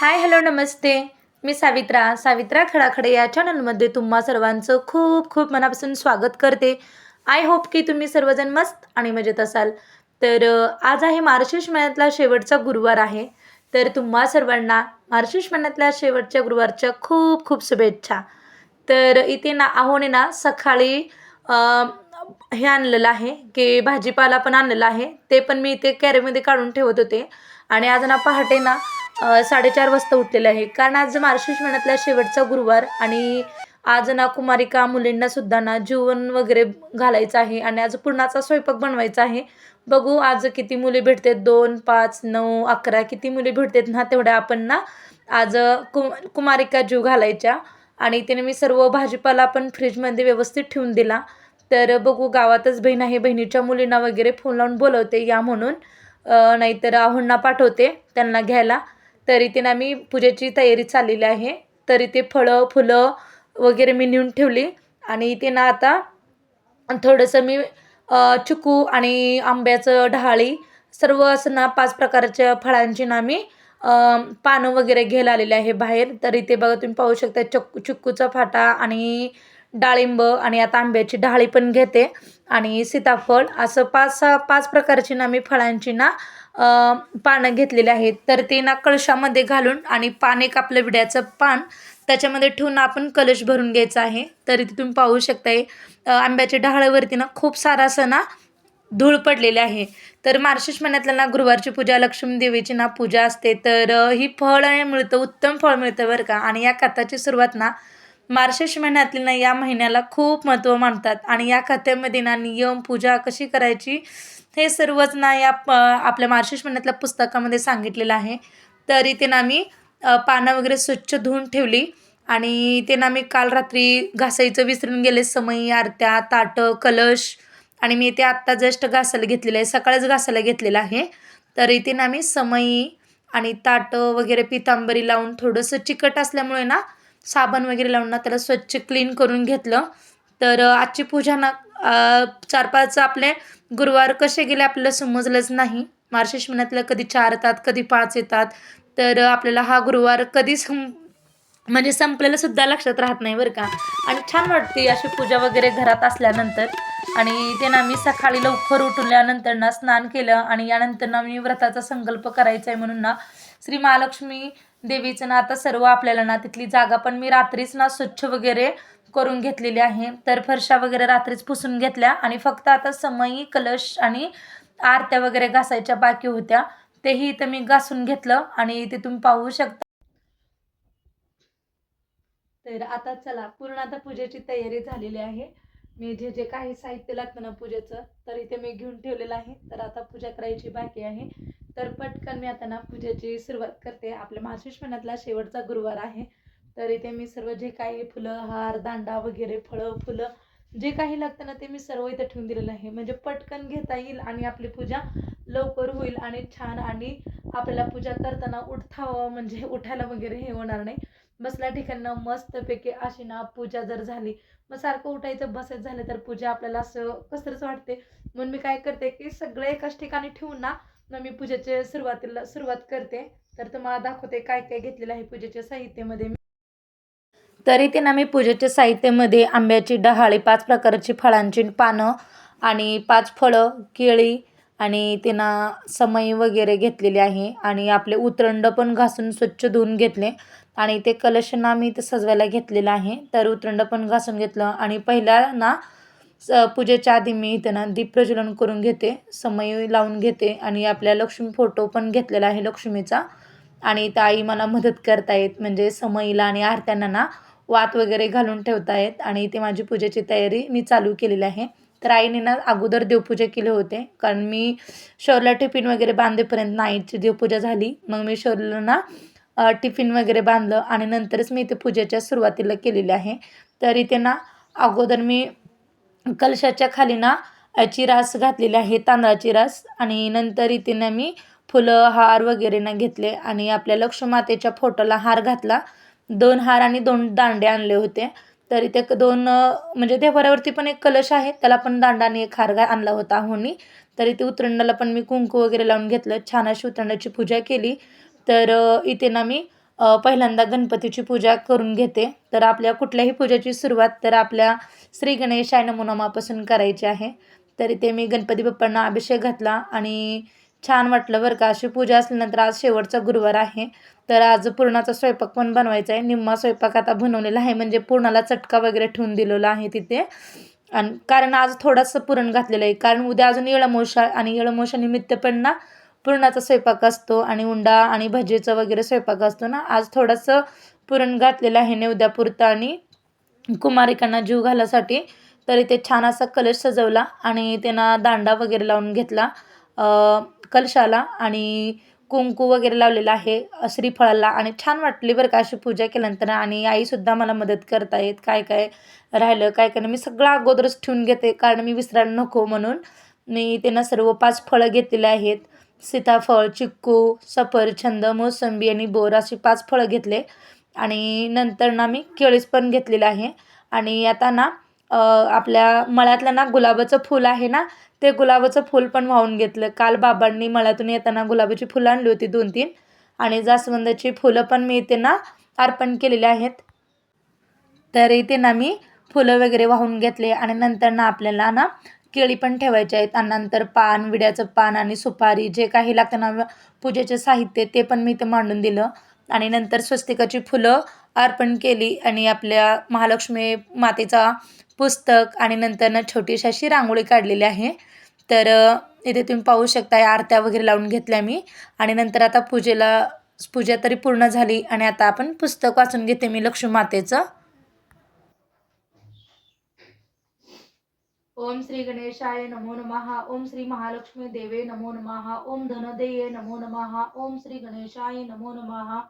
Hi hello नमस्ते. मी सावित्रा. सावित्रा खडाखडे या चॅनलमध्ये तुम्हा सर्वांचं खूप खूप मनापासून स्वागत करते. आय होप की तुम्ही सर्वजण मस्त आणि मजेत असाल. तर आज आहे मार्शिष महिन्यातला शेवटचा गुरुवार आहे. तर तुम्हा सर्वांना मार्शिष महिन्यातल्या शेवटच्या गुरुवारच्या खूप खूप शुभेच्छा. तर इथे ना आहोने ना सकाळी हे आणलेलं आहे की भाजीपाला पण आणलेला आहे. ते पण मी इथे कॅरीमध्ये काढून ठेवत होते. आणि आज ना पहाटे ना साडेचार वाजता उठलेले आहे. कारण आज मार्गशीर्ष महिन्यातला शेवटचा गुरुवार आणि आज ना कुमारिका मुलींना सुद्धा ना जेवण वगैरे घालायचं आहे आणि आज पूर्णाचा स्वयंपाक बनवायचा आहे. बघू आज किती मुली भेटतात दोन पाच नऊ अकरा किती मुली भेटतात ना तेवढ्या आपण ना आज कु कुमारिका जीव घालायच्या. आणि त्याने मी सर्व भाजीपाला पण फ्रीजमध्ये व्यवस्थित ठेवून दिला. तर बघू गावातच बहीण आहे बहिणीच्या मुलींना वगैरे फोन लावून बोलवते या म्हणून. नाहीतर आहोंना पाठवते त्यांना घ्यायला. तरी त्यांना मी पूजेची तयारी चाललेली आहे. तरी ते फळं फुलं वगैरे मी नेऊन ठेवली. आणि त्यांना आता थोडंसं मी अ, चिकू आणि आंब्याचं डहाळी सर्व असं ना पाच प्रकारच्या फळांची ना मी पानं वगैरे घ्यायला आलेले आहे बाहेर. तरी ते बघा तुम्ही पाहू शकता चक्कू चिक्कूचा फाटा आणि डाळिंब आणि आता आंब्याची डहाळी पण घेते. आणि सीताफळ असं पाच सहा पाच प्रकारची ना मी फळांची ना पानं घेतलेली आहेत. तर ते ना कळशामध्ये घालून आणि पान एक आपलं विड्याचं पान त्याच्यामध्ये ठेवून आपण कलश भरून घ्यायचा आहे. तर इथे तुम्ही पाहू शकताय आंब्याच्या डहाळ्यावरती ना खूप सारा असं ना धूळ पडलेली आहे. तर मार्शेश महिन्यातल्या ना गुरुवारची पूजा लक्ष्मी देवीची ना पूजा असते. तर ही फळ मिळतं उत्तम फळ मिळतं बरं का. आणि या कथाची सुरुवात ना मार्शेश महिन्यातील ना या महिन्याला खूप महत्त्व मानतात. आणि या कथेमध्ये ना नियम पूजा कशी करायची हे सर्वच ना या प आपल्या मार्शेश महिन्यातल्या पुस्तकामध्ये सांगितलेलं आहे. तरी ते ना मी पानं वगैरे स्वच्छ धुवून ठेवली. आणि ते ना मी काल रात्री घासायचं विसरून गेले. समई आरत्या ताटं कलश. आणि मी ते आत्ता जस्ट घासायला घेतलेलं आहे. सकाळीच घासायला घेतलेलं आहे. तर इथे ना मी समई आणि ताटं वगैरे पितांबरी लावून थोडंसं चिकट असल्यामुळे ना साबण वगैरे लावून ना त्याला स्वच्छ क्लीन करून घेतलं. तर आजची पूजा ना चार पाच आपले गुरुवार कसे गेले आपल्याला समजलंच नाही. मार्शेश महिन्यातलं कधी चार येतात कधी पाच येतात. तर आपल्याला हा गुरुवार कधी सं म्हणजे संपलेलं सुद्धा लक्षात राहत नाही बरं का. आणि छान वाटते अशी पूजा वगैरे घरात असल्यानंतर. आणि ते ना मी सकाळी लवकर उठल्यानंतर ना स्नान केलं. आणि यानंतर ना मी व्रताचा संकल्प करायचा आहे म्हणून ना श्री महालक्ष्मी देवीचं ना आता सर्व आपल्याला ना तिथली जागा पण मी रात्रीच ना स्वच्छ वगैरे करून घेतलेली आहे. तर फरशा वगैरे रात्रीच पुसून घेतल्या आणि फक्त आता समयी कलश आणि आरत्या वगैरे घासायच्या बाकी होत्या. तेही इथं मी घासून घेतलं आणि ते तुम्ही पाहू शकता. तर आता चला पूर्ण आता पूजेची तयारी झालेली आहे. मी जे जे काही साहित्य लागतं ना पूजेचं तर इथे मी घेऊन ठेवलेलं आहे. तर आता पूजा करायची बाकी आहे. तर पटकन मी आता ना पूजेची सुरुवात करते. आपल्या मार्गशीर्ष महिन्यातला शेवटचा गुरुवार आहे. तर इथे मी सर्व जे काही फुलं हार दांडा वगैरे फळं फुलं जे काही लागतं ना ते मी सर्व इथं ठेवून दिलेलं आहे. म्हणजे पटकन घेता येईल आणि आपली पूजा लवकर होईल आणि छान आणि आपल्याला पूजा करताना उठावं म्हणजे उठायला वगैरे हे होणार नाही. बसल्या ठिकाणी मस्तपैकी अशी ना पूजा जर झाली मग सारखं उठायचं बसत झालं तर पूजा आपल्याला असं कसरच वाटते. म्हणून मी काय करते की सगळे एकाच ठिकाणी ठेवून ना मग मी पूजेच्या सुरुवातीला सुरुवात करते. तर तुम्हाला दाखवते काय काय घेतलेलं आहे पूजेच्या साहित्यामध्ये मी. तरी ते ना मी पूजेच्या साहित्यामध्ये आंब्याची डहाळी पाच प्रकारची फळांची पानं आणि पाच फळं केळी आणि त्यांना समई वगैरे घेतलेली आहे. आणि आपले उतरंड पण घासून स्वच्छ धुवून घेतले. आणि ते कलश ना मी ते सजवायला घेतलेलं आहे. तर उतरंड पण घासून घेतलं. आणि पहिल्या ना स पूजेच्या आधी मी त्यांना ना दीप प्रज्वलन करून घेते समई लावून घेते आणि आपल्या लक्ष्मी फोटो पण घेतलेला आहे लक्ष्मीचा. आणि त्या आई मला मदत करतायत म्हणजे समईला आणि आरत्यांना ना वात वगैरे घालून ठेवतायत आणि ते माझी पूजेची तयारी मी चालू केलेली आहे. तर आईने ना अगोदर देवपूजा केले होते कारण मी शौरला टिफिन वगैरे बांधेपर्यंत नाईची देवपूजा झाली. मग मी शोरला ना टिफिन वगैरे बांधलं आणि नंतरच मी इथे पूजेच्या सुरुवातीला केलेली आहे. तर इथे ना अगोदर मी कलशाच्या खाली ना याची रास घातलेली आहे तांदळाची रास. आणि नंतर इथे ना मी फुलं हार वगैरे ना घेतले आणि आपल्या लक्ष्मीमातेच्या फोटोला हार घातला. दोन हार आणि दोन दांडे आणले होते. तर इथे दोन म्हणजे देवाऱ्यावरती पण एक कलश आहे त्याला पण दांडा आणि एक हार आणला होता होनी तर इथे उतरंडाला पण मी कुंकू वगैरे लावून घेतलं छान अशी उतरंडाची पूजा केली. तर इथे ना मी पहिल्यांदा गणपतीची पूजा करून घेते. तर आपल्या कुठल्याही पूजेची सुरुवात तर आपल्या श्री गणेशाय नमुनामापासून करायची आहे. तर इथे मी गणपती बाप्पांना अभिषेक घातला आणि छान वाटलं बरं का. अशी पूजा असल्यानंतर आज शेवटचा गुरुवार आहे. तर आज पूर्णाचा स्वयंपाक पण बनवायचा आहे. निम्मा स्वयंपाक आता बनवलेला आहे. म्हणजे पूर्णाला चटका वगैरे ठेवून दिलेला आहे तिथे. आणि कारण आज थोडंसं पुरण घातलेलं आहे. कारण उद्या अजून येळमोशा आणि येळमोशा निमित्त पण ना पुरणाचा स्वयंपाक असतो आणि उंडा आणि भजीचं वगैरे स्वयंपाक असतो ना. आज थोडंसं पुरण घातलेलं आहे. नेवद्यापुरतं आणि कुमारिकांना जीव घालासाठी तर इथे छान असा कलश सजवला आणि त्यांना दांडा वगैरे लावून घेतला. कलशाला आणि कुंकू वगैरे लावलेला आहे श्रीफळाला आणि छान वाटली बरं का अशी पूजा केल्यानंतर. आणि आईसुद्धा मला मदत करतायत काय काय राहिलं काय काय नाही. मी सगळं अगोदरच ठेवून घेते कारण मी विसरायला नको म्हणून. मी त्यांना सर्व पाच फळं घेतलेले आहेत. सीताफळ चिक्कू सफरचंद मोसंबी आणि बोर अशी पाच फळं घेतले. आणि नंतर ना मी केळीस पण घेतलेलं आहे. आणि आता ना आपल्या मळ्यातलं ना गुलाबाचं फूल आहे ना ते गुलाबाचं फूल पण वाहून घेतलं. काल बाबांनी मळ्यातून येताना गुलाबाची फुलं आणली होती दोन तीन. आणि जास्वंदाची फुलं पण मी इथे ना अर्पण केलेली आहेत. तर इथे ना मी फुलं वगैरे वाहून घेतले आणि नंतर ना आपल्याला ना केळी पण ठेवायचे आहेत. आणि नंतर पान विड्याचं पान आणि सुपारी जे काही लागतं ना पूजेचे साहित्य ते पण मी इथे मांडून दिलं. आणि नंतर स्वस्तिकाची फुलं अर्पण केली आणि आपल्या महालक्ष्मी मातेचा पुस्तक आणि नंतरनं छोटीशी अशी रांगोळी काढलेली आहे. तर इथे तुम्ही पाहू शकताय आरत्या वगैरे लावून घेतल्या मी. आणि नंतर आता पूजेला पूजा तरी पूर्ण झाली आणि आता आपण पुस्तक वाचून घेते मी लक्ष्मी मातेचं. ओम श्री गणेशाय नमो नमः ओम श्री महालक्ष्मी देवे नमो नमः ओम धनदेये नमो नमः ओम श्री गणेशाय नमो नमहा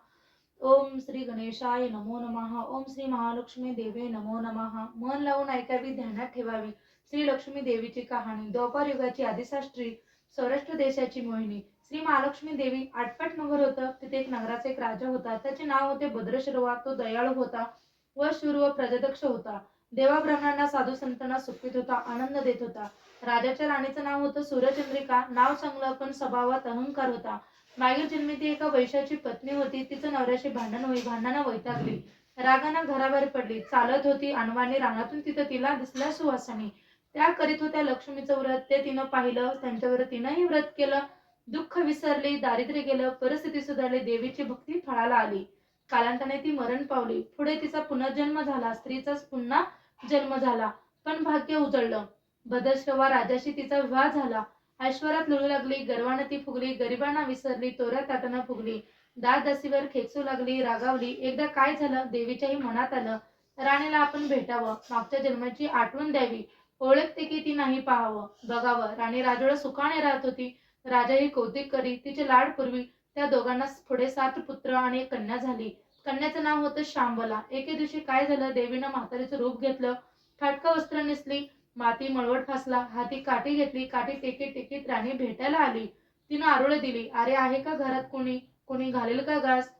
ओम श्री गणेशाय नमो नमः ओम श्री महालक्ष्मी देवे नमो नमः. मन लावून ऐकावी ध्यानात ठेवावी. श्री लक्ष्मी देवीची कहाणी द्वापार युगाची आदिशास्त्री सौराष्ट्र देशाची मोहिनी. श्री महालक्ष्मी देवी आटपाट नगर होतं तिथे एक नगराचा एक राजा होता. त्याचे नाव होते भद्रश्रवा. तो दयाळू होता व शूर व प्रजादक्ष होता. देवा ब्राह्मणांना साधू संतांना सुखीत होता आनंद देत होता. राजाच्या राणीचं नाव होतं सूर्यचंद्रिका. नाव चांगलं पण स्वभावात अहंकार होता. मागील जन्मी ती एका वैशाची पत्नी होती. तिचं नवऱ्याशी भांडण होई भांडणं वैतागली. रागानं घराबाहेर पडली. चालत होती अनवाने रानातून. तिथं तिला दिसल्या सुवासानी. त्या करीत होत्या लक्ष्मीचं व्रत. ते तिनं पाहिलं. त्यांच्यावर तिनंही व्रत केलं. दुःख विसरली. दारिद्र्य गेलं. परिस्थिती सुधारली. देवीची भक्ती फळाला आली. कालांताने ती मरण पावली. पुढे तिचा पुनर्जन्म झाला. स्त्रीचाच पुन्हा जन्म झाला. पण भाग्य उजळलं. भद्रश्रवा राजाशी तिचा विवाह झाला. ऐश्वर्यात लुळू लागली गर्वानं ती फुगली गरिबांना विसरली तोऱ्या ताटानं फुगली दासदासीवर खेचू लागली रागावली. एकदा काय झालं देवीच्याही मनात आलं राणीला आपण भेटावं मागच्या जन्माची आठवण द्यावी. ओळखते की ती नाही पाहावं. बघावं. राणी राजोळ सुखाने राहत होती. राजाही कौतिक करी. तिचे लाड पूर्वी. त्या दोघांना पुढे सात पुत्र आणि एक कन्या झाली. कन्याचं नाव होतं शांबला एके दिवशी काय झालं देवीनं म्हातारीचं रूप घेतलं. फाटका वस्त्र नेसली. माती मळवट फासला. हाती काठी घेतली. काठी टेकीत टेकीत राणी भेटायला आली. तिनं आरोळे दिली. अरे आहे का घरात कोणी? कोणी घालेल का घास?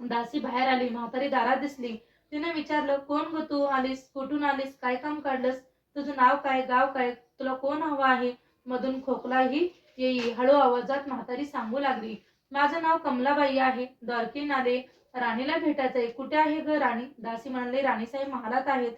दासी बाहेर आली. म्हातारी दारात दिसली. तिने विचारलं कोण ग तू आलीस? कुठून आलीस? काय काम काढलंस? तुझं नाव काय? गाव काय? तुला कोण हवं आहे? मधून खोकलाही येई. हळू आवाजात म्हातारी सांगू लागली माझं नाव कमलाबाई आहे. दरकीन आले राणीला भेटायचंय. कुठे आहे ग राणी? दासी म्हणाले राणीसाहेब महालात आहेत.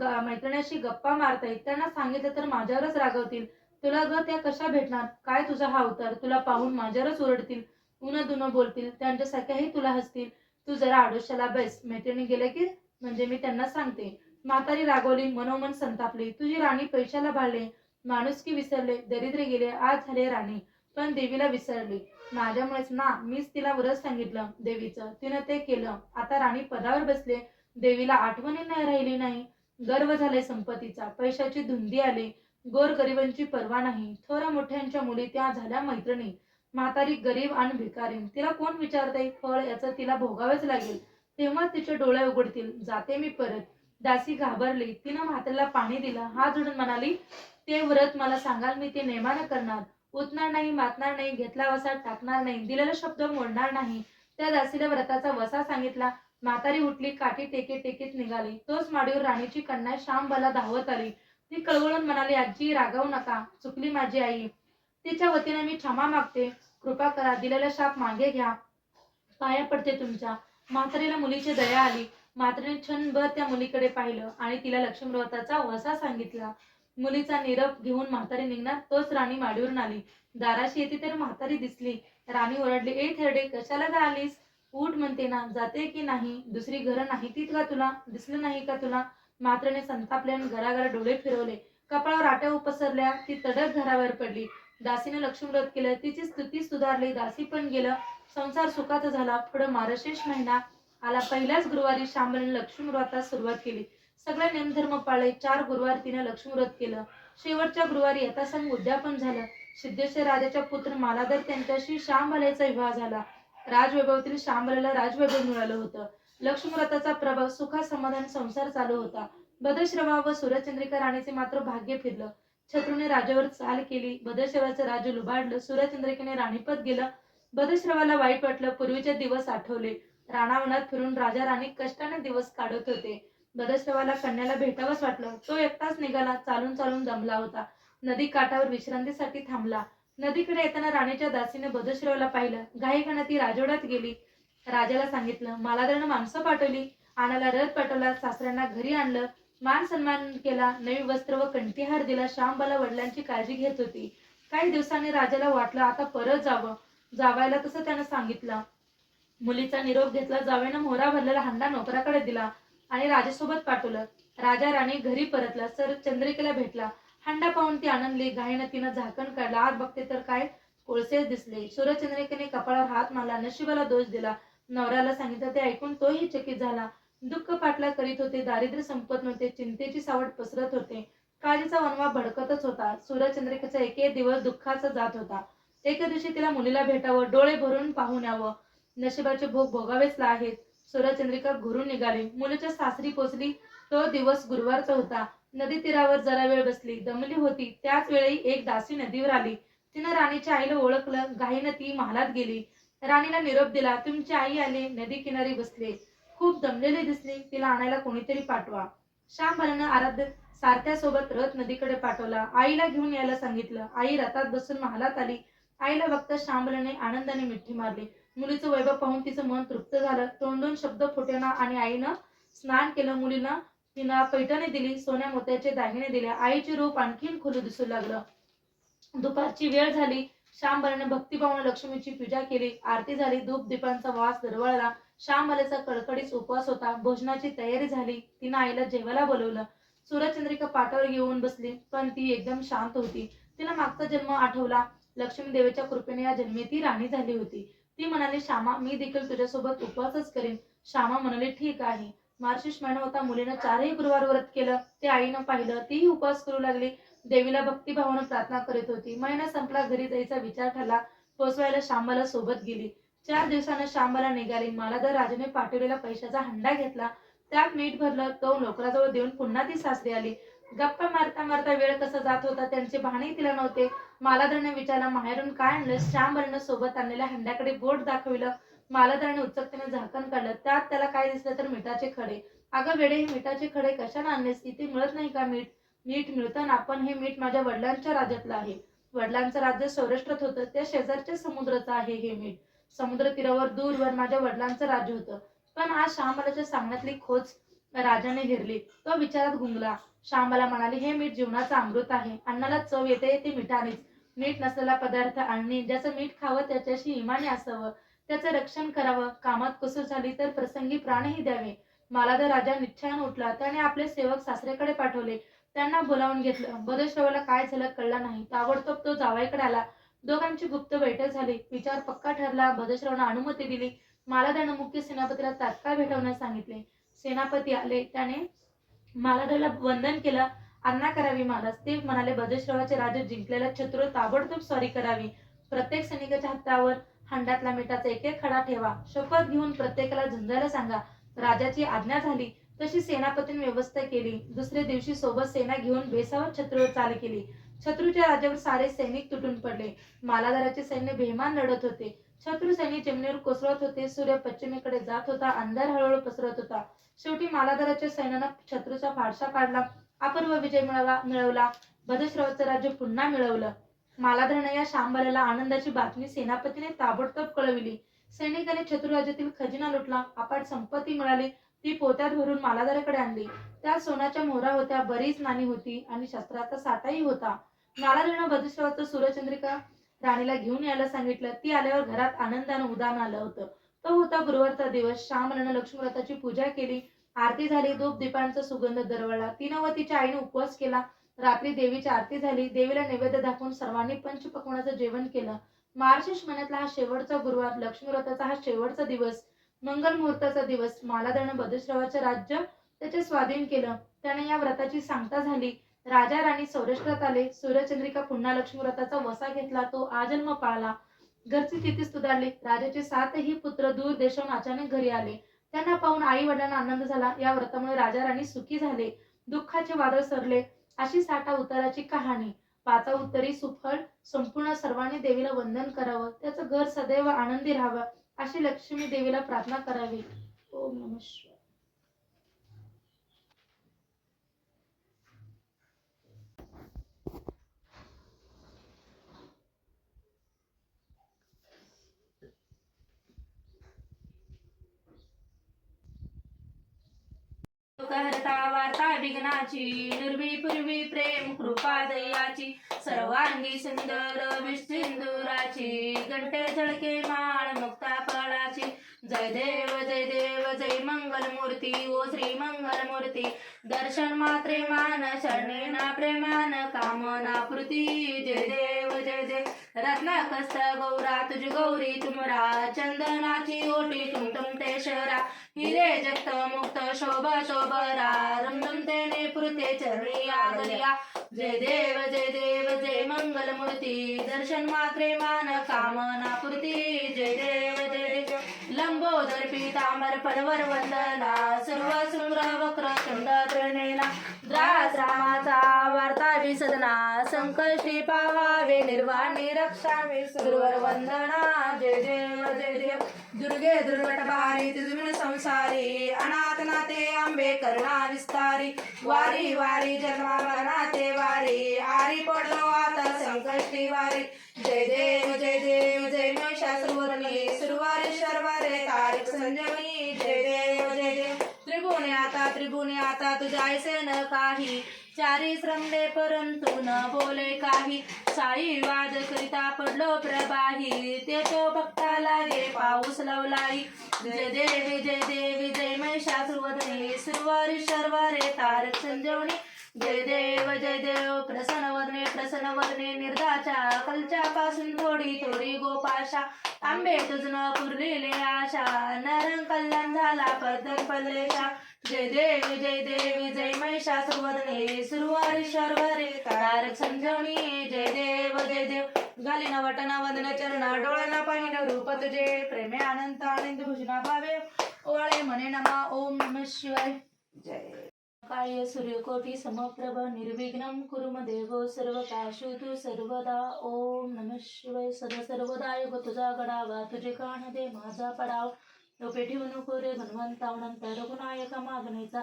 ग- मैत्रिणीशी गप्पा मारतायत त्यांना सांगितलं तर माझ्यावरच रागवतील. तुला ग त्या कशा भेटणार? काय तुझा हा अवतार? तुला पाहून माझ्यावरच ओरडतील. उन दुन बोलतील. त्यांच्यासारख्याही तुला हसतील. तू जरा आडोशाला बैस. मैत्रिणी गेले की म्हणजे मी त्यांना सांगते. म्हातारी रागवली मनोमन संतापली. तुझी राणी पैशाला भाळले माणुसकी विसरले. दरिद्र गेले. आज झाले राणी. पण देवीला विसरली. माझ्यामुळेच ना मीच तिला व्रत सांगितलं देवीचं. तिनं ते केलं. आता राणी पदावर बसले. देवीला आठवणी नाही राहिली नाही. गर्व झाले संपत्तीचा. पैशाची धुंदी आली. गोर गरिबांची पर्वा नाही. थोरा मोठ्यांच्या मुली त्या झाल्या मैत्रिणी. म्हातारी गरीब आणि भिकारी. तिला कोण विचारते फळ याचं तिला भोगावेच लागेल. तेव्हा तिचे डोळे उघडतील. जाते मी परत. दासी घाबरली. तिनं म्हातारीला पाणी दिलं. हात जोडून म्हणाली ते व्रत मला सांगाल मी ते नेमानं करणार. उतणार नाही मातणार नाही घेतला वसा टाकणार नाही. दिलेला शब्द मोडणार नाही. त्या दासीला व्रताचा वसा सांगितला. म्हातारी उठली काठी टेके टेकीत निघाली. तोच माडीवर राणीची कन्या श्यामबाला धावत आली. ती कळवळून म्हणाली आजी रागावू नका. चुकली माझी आई. तिच्या वतीने मी क्षमा मागते. कृपा करा. दिलेला शाप मागे घ्या. पाया पडते तुमच्या. म्हातारीला मुलीची दया आली. म्हातारीने क्षणभर त्या मुलीकडे पाहिलं आणि तिला लक्ष्मीव्रताचा वसा सांगितला. मुलीचा निरप घेऊन म्हातारी निघणार तोच राणी माडीवरून आली. दाराशी येते तर म्हातारी दिसली. राणी ओरडली ए थेरडे कशाला का आलीस? उठ म्हणते ना जाते की नाही? दुसरी घरं नाही तीत का तुला? दिसलं नाही का तुला? मात्रने संतापल्याने घराघरा डोळे फिरवले. कपाळावर आट्या उपसरल्या ती तडक घरावर पडली. दासीने लक्ष्मीव्रत केलं तिची स्तुती सुधारली. दासी पण गेलं. संसार सुखाचा झाला. पुढे मार्गशीर्ष महिना आला. पहिल्याच गुरुवारी शांबलीने लक्ष्मीव्रतास सुरुवात केली. सगळे नेमधर्म पाळले. चार गुरुवार तिने लक्ष्मीव्रत केलं. शेवटच्या गुरुवारी यथासंग उद्यापन झालं. सिद्धेश्वर राजाच्या पुत्र मालाधर त्यांच्याशी शांबलेचा विवाह झाला. राजवैभवातील शांबरेला राजवैभव मिळालं होतं. लक्ष्मीव्रताचा प्रभाव सुखा समाधान संसार चालू होता. बदश्रवा व सूर्यचंद्रिका राणीचे मात्र भाग्य फिरलं. शत्रूने राजावर चाल केली. बदश्रवाचं राज्य लुबाडलं. सूर्यचंद्रिकेने राणीपद गेलं. बदश्रवाला वाईट वाटलं. पूर्वीचे दिवस आठवले. राणावनात फिरून राजा राणी कष्टाने दिवस काढत होते. बदश्रवाला कन्याला भेटावंच वाटलं. तो एकटाच निघाला. चालून चालून दमला होता. नदी काठावर विश्रांतीसाठी थांबला. नदीकडे येताना राणीच्या दासीने बदश्रवला पाहिलं. घाईघाना ती राजवड्यात गेली. राजाला सांगितलं मालाधरनं माणसं पाठवली. आणाला रथ पाठवला सासऱ्यांना घरी आणलं. मान सन्मान केला नवी वस्त्र व कंठीहार दिला. श्यामबाला वडिलांची काळजी घेत होती. काही दिवसांनी राजाला वाटलं आता परत जावं. जावायला तसं त्यानं सांगितलं. मुलीचा निरोप घेतला जावेनं मोहरा भरलेला हंडा नोकराकडे दिला आणि राजासोबत पाठवलं. राजा राणी घरी परतला सर चंद्रिकेला भेटला. हंडा पाहून ती आनंदली घाईनं तिनं झाकण काढलं. आत बघते तर काय कोळसेच दिसले. सूर्यचंद्रिकेने कपाळावर हात मारला. नशिबाला दोष दिला. नवऱ्याला सांगितलं ते ऐकून तोही चकित झाला. दुःख पाटला करीत होते. दारिद्र्य संपत नव्हते. चिंतेची सावट पसरत होते. काळजीचा वनवा भडकतच होता. सूर्यचंद्रिकेचा एके दिवस दुःखाचा जात होता. एके दिवशी तिला मुलीला भेटावं. डोळे भरून पाहून यावं. नशिबाचे भोग भोगावेच आहेत सूर्यचंद्रिका घुरून निघाली. मुलीच्या सासरी पोचली. तो दिवस गुरुवारचा होता. नदी तीरावर जरा वेळ बसली दमली होती. त्याच वेळी एक दासी नदीवर आली. तिनं राणीच्या आईला ओळखलं. घाईनं ती महालात गेली. राणीला निरोप दिला तुमची आई आली. नदी किनारी बसले खूप दमलेली दिसली. तिला आणायला कोणीतरी पाठवा. श्यामबालानं आराध्य सारथ्यासोबत रथ नदीकडे पाठवला. आईला घेऊन यायला सांगितलं. आई रथात बसून महालात आली. आईला बघता श्यामबालाने आनंदाने मिठी मारली. मुलीचं वैभव पाहून तिचं मन तृप्त झालं. तोंडून शब्द फुटेना आणि आईनं स्नान केलं. मुलीनं तिनं पैठणी दिली सोन्या मोत्याचे दागिने दिले आईचे रूप आणखीन खुलू दिसू लागलं. दुपारची वेळ झाली. श्यामबाने भक्तिभावाने लक्ष्मीची पूजा केली. आरती झाली. धूप दीपांचा वास दरवळला. श्यामबालेचा कडकडीच उपवास होता. भोजनाची तयारी झाली. तिनं आईला जेवायला बोलवलं. सूर्यचंद्रिका पाठावर येऊन बसली पण ती एकदम शांत होती. तिला मागचा जन्म आठवला. लक्ष्मी देवीच्या कृपेने या जन्मी ती राणी झाली होती. ती म्हणाली श्यामा मी देखील तुझ्यासोबत उपवासच करेन. श्यामा म्हणाली ठीक आहे. मार्शिष महिना होता मुलीनं चारही गुरुवार व्रत केलं ते आईनं पाहिलं तीही उपवास करू लागली. देवीला भक्तिभावानं प्रार्थना करीत होती. महिना संपला घरी जायचा विचार ठरला. पोचवायला श्यामाला सोबत गेली. चार दिवसानं श्यामाला निघाली. मालाधर राजूने पाठवलेला पैशाचा हंडा घेतला. त्यात मीठ भरलं तो नोकराजवळ देऊन पुन्हा ती सासरी आली. गप्पा मारता मारता वेळ कसा जात होता त्यांचे भानही तिला नव्हते. मालाधरने विचारला माहेरून काय आणलं श्यामबाईनं सोबत आणलेल्या हंड्याकडे बोट दाखविलं. मालाधराने उत्सुकतेने झाकण काढलं. त्यात त्याला काय दिसलं तर मिठाचे खडे. अगं वेडे हे मिठाचे खडे कशाला आणलेस? इथे मिळत नाही का मीठ? मीठ मिळतं ना पण हे मीठ माझ्या वडिलांच्या राज्यातलं आहे. वडिलांचं राज्य सौराष्ट्रात होतं. त्या शेजारच्या समुद्राचं आहे हे मीठ. समुद्र तीरावर दूरवर माझ्या वडिलांचं राज्य होतं. पण आज श्यामबालाच्या सांगण्यातली खोच राजाने हिरली तो विचारात गुंगला श्यामबाला म्हणाली हे मीठ जीवनाचं अमृत आहे. अन्नाला चव येते ते मिठानेच. मीठ नसलेला पदार्थ आणणे ज्याचं मीठ खावं त्याच्याशी इमाने असावं. त्याचं रक्षण करावं. कामात कुसूर झाली तर प्रसंगी प्राणही द्यावे. मालाधर राजा निच्छान उठला. त्याने आपले सेवक सासरेकडे पाठवले. त्यांना बोलावून घेतलं. बदश्रवाला काय झालं कळलं नाही. ताबडतोब तो जावाईकडे आला. दोघांची गुप्त बैठक झाली. विचार पक्का ठरला. बदश्रवानं अनुमती दिली. मालाधरनं मुख्य सेनापतीला तात्काळ भेटवण्यास सांगितले. सेनापती आले. त्याने मालाधरला वंदन केलं. अन्ना करावी महाराज ते म्हणाले बदश्रवाचे राजे जिंकलेला शत्रू ताबडतोब स्वारी करावी. प्रत्येक सैनिकाच्या हातावर हंडातला मिठाचा एक एक खडा ठेवा. शपथ घेऊन प्रत्येकाला झुंजायला सांगा. राजाची आज्ञा झाली. तशी सेनापतीने व्यवस्था केली. दुसऱ्या दिवशी सोबत सेना घेऊन बेसावर शत्रूवर चाल केली. शत्रूच्या राजावर सारे सैनिक तुटून पडले. मालादाराचे सैन्य बेमान लढत होते. शत्रू सैनिक जमिनीवर कोसळत होते. सूर्य पश्चिमेकडे जात होता. अंधार हळूहळू पसरत होता. शेवटी मालादाराच्या सैन्यानं शत्रूचा फारसा काढला. अपूर्व विजय मिळवा मिळवला. भद्रश्रवाचं राज्य पुन्हा मिळवलं. मालाधरण या शांबलाला आनंदाची बातमी सेनापतीने ताबडतोब कळविली. सैनिकाने शत्रुराज्यातील खजिना लुटला. अपाट संपत्ती मिळाली. ती पोत्यात भरून मालाधाराकडे आणली. त्या सोन्याच्या मोहरा होत्या. बरीच नाणी होती आणि शस्त्राचा साठाही होता. मालाधरण बधिष्ठवाचं सूर्यचंद्रिका राणीला घेऊन यायला सांगितलं. ती आल्यावर घरात आनंदानं उदान आलं होतं. तो होता गुरुवारचा दिवस. श्यामलानं लक्ष्मीव्रताची पूजा केली. आरती झाली. धूप दीपांचा सुगंध दरवळला. तिनं व तिच्या आईने उपवास केला. रात्री देवीची आरती झाली. देवीला नैवेद्य दाखवून सर्वांनी पंचपकवणाचं जेवण केलं. मार्गशीर्ष महिन्यातला हा शेवटचा गुरुवार. लक्ष्मीव्रताचा हा शेवटचा दिवस. मंगल मुहूर्ताचा दिवस. मालाधरण बधुश्रवाचं राज्य त्याचे स्वाधीन केलं. त्याने या व्रताची सांगता झाली. राजा राणी सौराष्ट्रात आले. सूर्यचंद्रिका पुन्हा लक्ष्मीव्रताचा वसा घेतला. तो आजन्म पाळला. घरची स्थिती सुधारली. राजाचे सातही पुत्र दूर देशाहून अचानक घरी आले. त्यांना पाहून आई वडिलांना आनंद झाला. या व्रतामुळे राजा राणी सुखी झाले. दुःखाचे वादळ सरले. अशी साठा उताराची कहाणी. पाचा उत्तरी सुफळ संपूर्ण सर्वांनी देवीला वंदन करावं. त्याचं घर सदैव आनंदी राहावं अशी लक्ष्मी देवीला प्रार्थना करावी. ओम नम करता वार्ता विघ्नाची निर्वी पूर्वी प्रेम कृपा दयाची सर्वांगी सुंदर विष्णुराची घंटे झळके माळ मुक्ता फळाची जय देव जय देव जय मंगल मूर्ती ओ श्री मंगल मूर्ती दर्शन मात्रे मान शरणेना प्रेमान कामना कृती. जय देव जय देव. रत्नाकस्त गौरा तुझ गौरी तुमरा. चंदनाची ओटी तुमतुम ते शरा हिरे जगत मुक्त शोभ शोभरा. रमदम तेने पुरते चरणी आगल्या जय देव जय देव जय मंगल मूर्ती दर्शन मात्रे मान कामना पूर्ती जय देव जय लंबोदर पीतांबर पडवर वंदना सर्व सुंदर वक्र चंड त्रिनेना द्रास रामाचा वार्ता विसदना संकष्टी पावावे निर्वाणी रक्षावे सुरवर वंदना जय देव जय देव दुर्गे दुर्गट बारी तुझविण संसारी अनाथ नाते आंबे करुणा विस्तारी वारी वारी जन्मा मरणाते वारी आरी पडलो आता संकष्टी वारी जय देव जय देव जय महिषासुरवरणी सुरवारी शर्वारे तारीख संजमनी जय देव जय देव त्रिभुवने आता त्रिभुवने आता तुझ्या ऐसे न काही. चारी श्रमले परंतु न बोले काही. साई वाद करिता पडलो प्रभाही. ते तो भक्ता लागे पाऊस लवलाई. जय देवी जय देवी जय महिषासुरवदनी. सुरवारी शर्वारे तारक संजवणी जय देव जय देव प्रसन्न वदने प्रसन्न वदने निर्धाच्या कलच्या पासून थोडी थोडी गोपाशा. आंबे तुझन पुरलेले आशा नरंग कल्याण झाला पद्धत पदरेशा जय देव जय देव जय महिषासुरवदने सुरवारी शर्वरे तारक संजवणी जय देव जय देव. झाली न वटना वदन चरणा डोळ्यांना पाहिन रूप तुझे प्रेमे अनंत आनंद भूषणा भावे. ओळे म्हणे नमा ओम नम शिवाय. जय. काय सूर्यकोटी समप्रभ निर्विघ्न कुरुम देवो सर्व काशु तू सर्वदा. ओम नम शिवाय सदा सर्वदा योग तुझा गडावा तुझे कान दे माझा पडाव. लोपे ठेवू नको रे धन्वंतावनंत रघुनायका मागणीचा.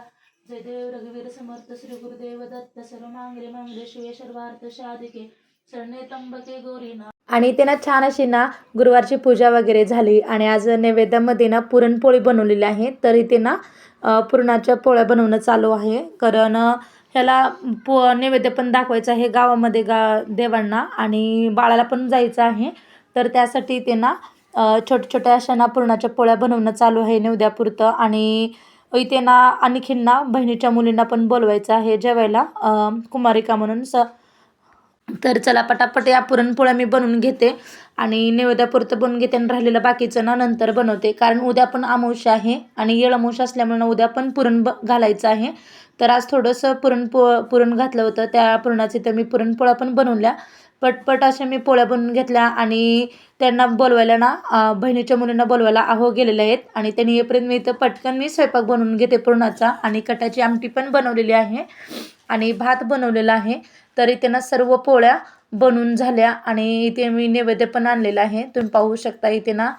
जय देव रघुवीर समर्थ श्री गुरुदेव दत्त सर्व मांगले मांगले शिवे सर्वार्थ साधिके शरणे तंबके गौरी आणि ते ना छान अशी ना गुरुवारची पूजा वगैरे झाली आणि आज नैवेद्यामध्ये ना पुरणपोळी बनवलेली आहे. तर इथे ना पुरणाच्या पोळ्या बनवणं चालू आहे. कारण ह्याला पो नैवेद्य पण दाखवायचं आहे गावामध्ये गा देवांना आणि बाळाला पण जायचं आहे. तर त्यासाठी इथे ना छोट्या छोट्या अशा ना पुरणाच्या पोळ्या बनवणं चालू आहे नैवेद्यापुरतं. आणि इथे ना आणखीन ना बहिणीच्या मुलींना पण बोलवायचं आहे जेवायला कुमारिका म्हणून. स तर चला पटापट या पुरणपोळ्या मी बनवून घेते आणि नैवेद्यापुरतं बनवून घेते आणि राहिलेलं बाकीचं ना नंतर बनवते. कारण उद्या पण अमावस्या आहे आणि येळ अमावस्या असल्यामुळे ना उद्या पण पुरण ब घालायचं आहे. तर आज थोडंसं पुरणपो पुरण घातलं होतं. त्या पुरणाचे तर मी पुरणपोळ्या पण बनवल्या. पटपट अशा मी पोळ्या बनवून घेतल्या आणि त्यांना बोलवायला ना बहिणीच्या मुलींना बोलवायला आहो गेलेले आहेत आणि त्यांनी येईपर्यंत मी इथं पटकन मी स्वयंपाक बनवून घेते पुरणाचा आणि कटाची आमटी पण बनवलेली आहे आणि भात बनवलेला आहे. तर इथे ना सर्व पोळ्या बनवून झाल्या आणि इथे मी नैवेद्य पण आणलेला आहे. तुम्ही पाहू शकता इथे ना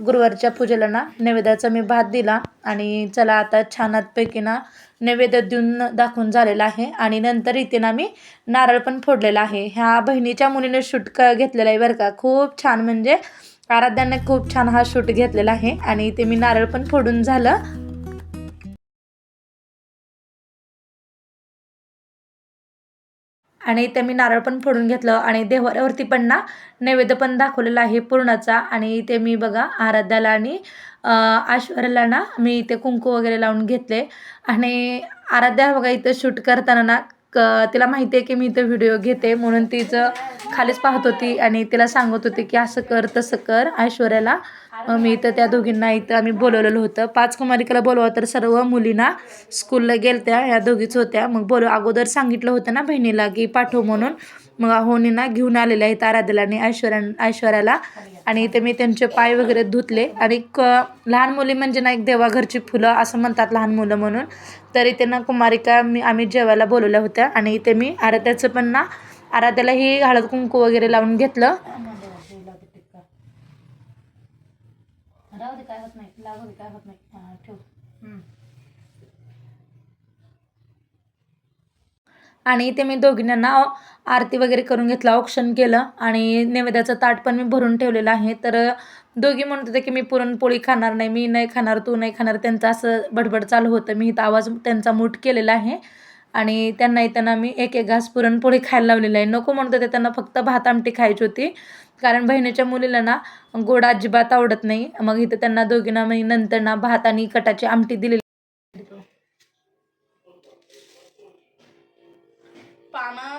गुरुवारच्या पूजेला ना नैवेद्याचा मी भात दिला आणि चला आता छानातपैकी ना नैवेद्य देऊन दाखवून झालेला आहे आणि नंतर इथे ना मी नारळ पण फोडलेला आहे. ह्या बहिणीच्या मुलीने शूट क घेतलेला आहे बरं का. खूप छान म्हणजे आराध्याने खूप छान हा शूट घेतलेला आहे आणि ते मी नारळ पण फोडून झालं आणि ते मी नारळ पण फोडून घेतलं आणि देवाऱ्यावरती पण ना नैवेद्य पण दाखवलेला आहे पूर्णाचा. आणि ते मी बघा आराध्याला आणि ऐश्वर्याला ना मी इथे कुंकू वगैरे लावून घेतले. आणि आराध्या बघा इथं शूट करताना ना क तिला माहिती आहे की मी इथं व्हिडिओ घेते म्हणून तिचं खालीच पाहत होती आणि तिला सांगत होते की असं कर तसं कर ऐश्वर्याला. मी इथं त्या दोघींना इथं आम्ही बोलवलेलं होतं. पाच कुमारिकेला बोलवा तर सर्व मुलींना स्कूलला गेलत्या ह्या दोघीच होत्या. मग बोलव अगोदर सांगितलं होतं ना बहिणीला की पाठव म्हणून. मग होनीना घेऊन आलेल्या आहेत आराध्याला आणि ऐश्वर्या ऐश्वर्याला. आणि इथे मी त्यांचे पाय वगैरे धुतले. आणि क लहान मुली म्हणजे ना एक देवाघरची फुलं असं म्हणतात लहान मुलं म्हणून. तरी त्यांना कुमारिका मी आम्ही जेवायला बोलवल्या होत्या. आणि इथे मी आराध्याचं पण ना आराध्यालाही हळद कुंकू वगैरे लावून घेतलं राहू दे काय होत नाही लागू दे काय होत नाही हा, ठेव हम्म. आणि इथे मी दोघींना आरती वगैरे करून घेतला औक्षण केलं आणि नैवेद्याचं ताट पण मी भरून ठेवलेलं आहे. तर दोघी म्हणत होते की मी पुरणपोळी खाणार नाही मी नाही खाणार तू नाही खाणार त्यांचं असं बडबड चालू होतं. मी इथं आवाज त्यांचा मूठ केलेला आहे आणि त्यांना येताना मी एक एक घास पुरणपोळी खायला लावलेला आहे. नको म्हणत होते त्यांना फक्त भात आमटी खायची होती. कारण बहिणीच्या मुलीला ना गोड अजिबात आवडत नाही. मग इथं त्यांना दोघींना मी नंतर ना भात आणि कटाची आमटी दिलेली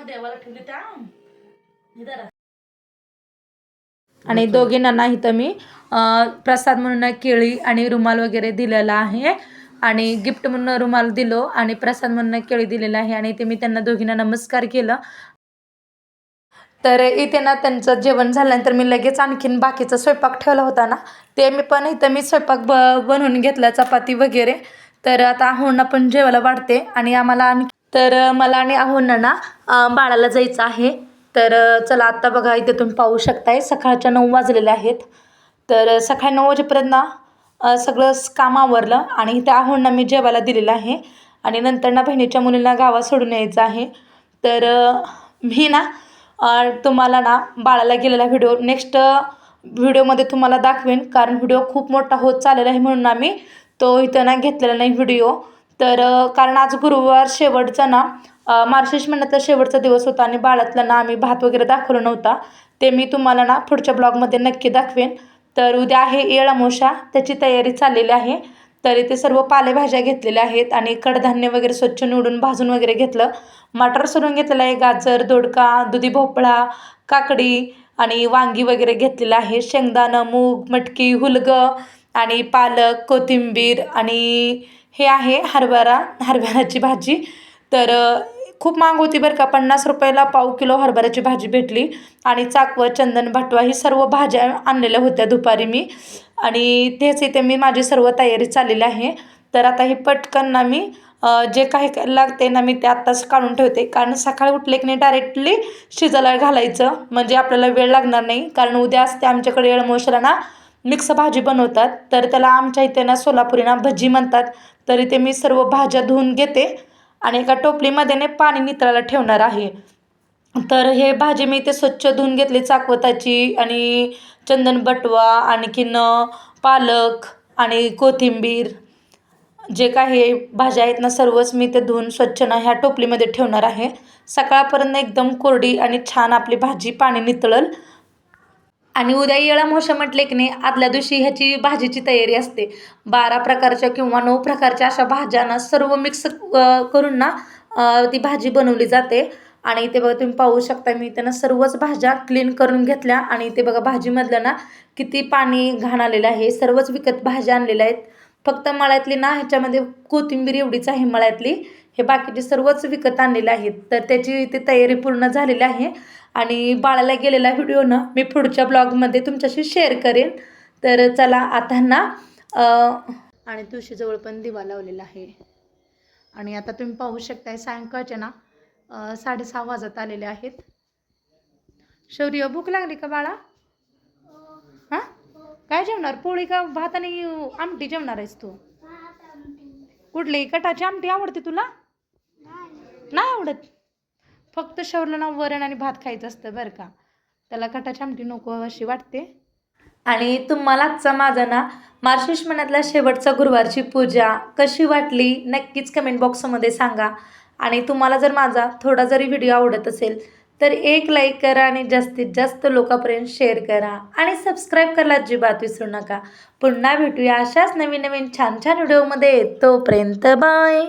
देवाला ठेवली त्या. आणि दोघींना इथं मी प्रसाद म्हणून केळी आणि रुमाल वगैरे दिलेला आहे. आणि गिफ्ट म्हणून रुमाल दिलो आणि प्रसाद म्हणून केळी दिलेला आहे आणि ते मी त्यांना दोघींना नमस्कार केलं. तर इथे ना त्यांचं जेवण झाल्यानंतर मी लगेच आणखीन बाकीचा स्वयंपाक ठेवला होता ना ते मी पण इथं मी स्वयंपाक ब बनवून घेतला चपाती वगैरे. तर आता आहोंना पण जेवायला वाढते आणि आम्हाला आणखी तर मला आणि आहोंना ना बाळाला जायचं आहे. तर चला आत्ता बघा इथे तुम्ही पाहू शकताय. सकाळच्या नऊ वाजलेले आहेत. तर सकाळी नऊ वाजेपर्यंत ना सगळंच सगळं काम आवरलं आणि इथे आहोंना मी जेवायला दिलेलं आहे. आणि नंतर ना बहिणीच्या मुलींना गावात सोडून यायचं आहे. तर मी ना तुम्हाला ना बाळाला गेलेला व्हिडिओ नेक्स्ट व्हिडिओमध्ये तुम्हाला दाखवेन. कारण व्हिडिओ खूप मोठा होत चाललेला आहे म्हणून आम्ही तो इथं ना घेतलेला नाही व्हिडिओ. तर कारण आज गुरुवार शेवटचा ना मार्शेश मार्गशीर्ष महिन्याचा शेवटचा दिवस होता आणि बाळातला ना आम्ही भात वगैरे दाखवला नव्हता. ते मी तुम्हाला ना पुढच्या ब्लॉगमध्ये नक्की दाखवेन. तर उद्या आहे येळ अमोशा त्याची तयारी चाललेली आहे. तर इथे सर्व पालेभाज्या घेतलेल्या आहेत आणि कडधान्य वगैरे स्वच्छ निवडून भाजून वगैरे घेतलं. मटर सोडून घेतलेलं आहे गाजर दोडका दुधी भोपळा काकडी आणि वांगी वगैरे घेतलेलं आहे. शेंगदाणं मूग मटकी हुलगं आणि पालक कोथिंबीर आणि हे आहे हरभरा हरभऱ्याची भाजी. तर खूप महाग होती बरं का पन्नास रुपयाला पाव किलो हरभऱ्याची भाजी भेटली. आणि चाकवं चंदन भटवा ही सर्व भाज्या आणलेल्या होत्या दुपारी मी. आणि तेच इथे मी माझी सर्व तयारी चाललेली आहे. तर आता ही पटकन ना मी जे काही लागते ना मी ते आत्ताच काढून ठेवते. कारण सकाळी उठले की नाही डायरेक्टली शिजायला घालायचं. म्हणजे आपल्याला वेळ लागणार नाही. कारण उद्या असते आमच्याकडे येळमोशाला ना. मिक्स भाजी बनवतात तर त्याला आमच्या इथे ना सोलापुरी ना भजी म्हणतात. तर इथे मी सर्व भाज्या धुवून घेते आणि एका टोपलीमध्ये ना पाणी नितळायला ठेवणार आहे. तर हे भाजी मी इथे स्वच्छ धुवून घेतली चाकवताची आणि चंदन बटवा आणखीन पालक आणि कोथिंबीर. जे काही भाज्या आहेत ना सर्वच मी ते धुवून स्वच्छ ना ह्या टोपलीमध्ये ठेवणार आहे. सकाळपर्यंत एकदम कोरडी आणि छान आपली भाजी पाणी नितळल. आणि उद्या येळा मोशा म्हटले की नाही आदल्या दिवशी ह्याची भाजीची तयारी असते. बारा प्रकारच्या किंवा नऊ प्रकारच्या अशा भाज्यांना सर्व मिक्स करून ना ती भाजी बनवली जाते. आणि इथे बघा तुम्ही पाहू शकता मी त्यांना सर्वच भाज्या क्लीन करून घेतल्या. आणि इथे बघा भाजीमधलं ना किती पाणी घाण आलेलं आहे. सर्वच विकत भाज्या आणलेल्या आहेत. फक्त मळ्यातली ना ह्याच्यामध्ये कोथिंबीर एवढीच आहे मळ्यातली. हे बाकीचे सर्वच विकत आणलेले आहेत. तर त्याची इथे तयारी पूर्ण झालेली आहे. आणि बाळाला गेलेला व्हिडिओ ना मी पुढच्या ब्लॉगमध्ये तुमच्याशी शेअर करेन. तर चला आता ना आणि तुळशीजवळ पण दिवा लावलेला आहे. आणि आता तुम्ही पाहू शकताय सायंकाळचे ना साडेसहा वाजत आलेले आहेत. शौर्य भूक लागली का बाळा? हां? काय जेवणार? पोळी का भात आणि आमटी जेवणार आहेस तू? कुठली? कटाची आमटी आवडते तुला? नाही आवडत. फक्त शौरला वरण आणि भात खायचं असतं बरं का. त्याला कटाची आमटी नको अशी वाटते. आणि तुम्हाला आजचा माझा ना मार्गशीर्ष महिन्यातल्या शेवटचा गुरुवारची पूजा कशी वाटली नक्कीच कमेंट बॉक्समध्ये सांगा. आणि तुम्हाला जर माझा थोडा जरी व्हिडिओ आवडत असेल तर एक लाईक करा आणि जास्तीत जास्त लोकांपर्यंत शेअर करा. आणि सबस्क्राईब करायला अजिबात विसरू नका. पुन्हा भेटूया अशाच नवीन नवीन छान छान व्हिडिओमध्ये तोपर्यंत बाय